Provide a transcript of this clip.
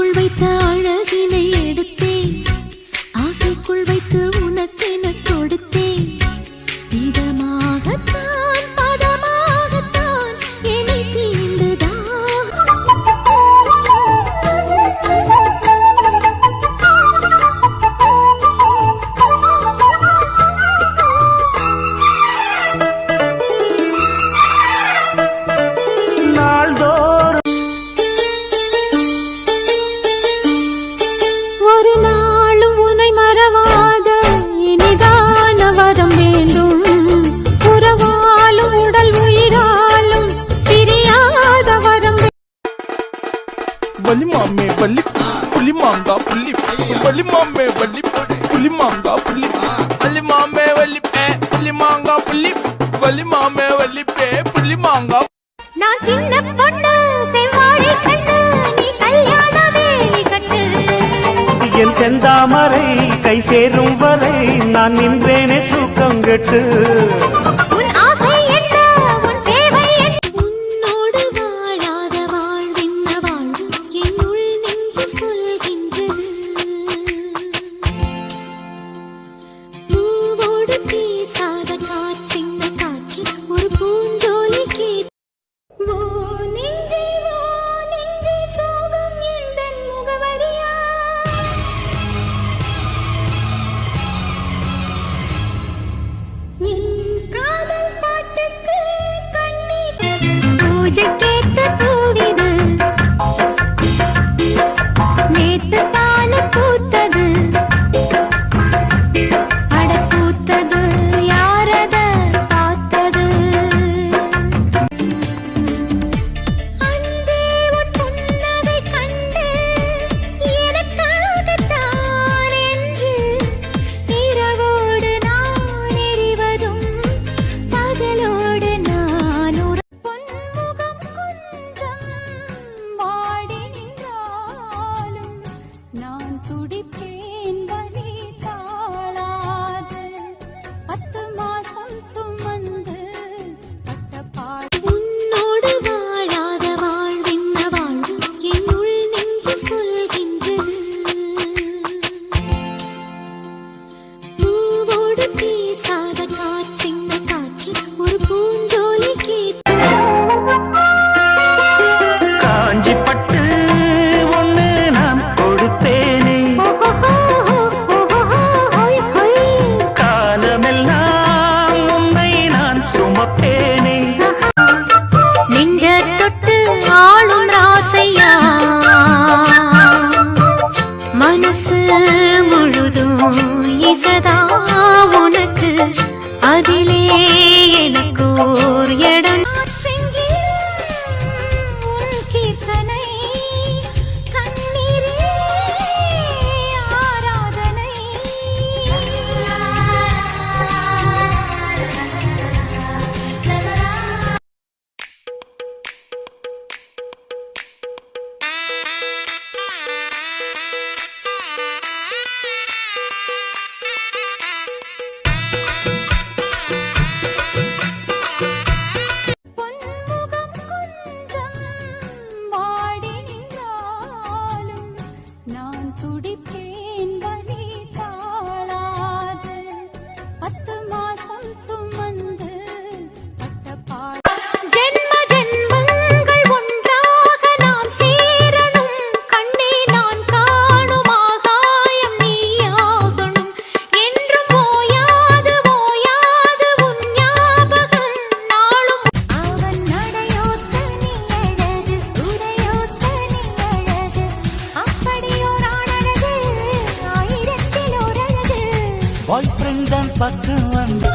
ஆசைக்குள் வைத்த அழ வலி மாமே வலி புலி மாங்கா புள்ளி வலி மாமே வலி புலி மாங்கா புள்ளி வலி மாமே வலி பே புலி மாங்கா புள்ளி வலி மாமே வலி பே புலி மாங்கா. நான் சின்ன பொண்ணு செவ்வாழை கண்ணு நீ கல்யாண வேலி கட்டு. என் செந்தாமரை கை சேரும் வரை நான் நின்றேனே தூக்கம் கெட்டு. मुझे केक మప్పే பார்க்க வந்த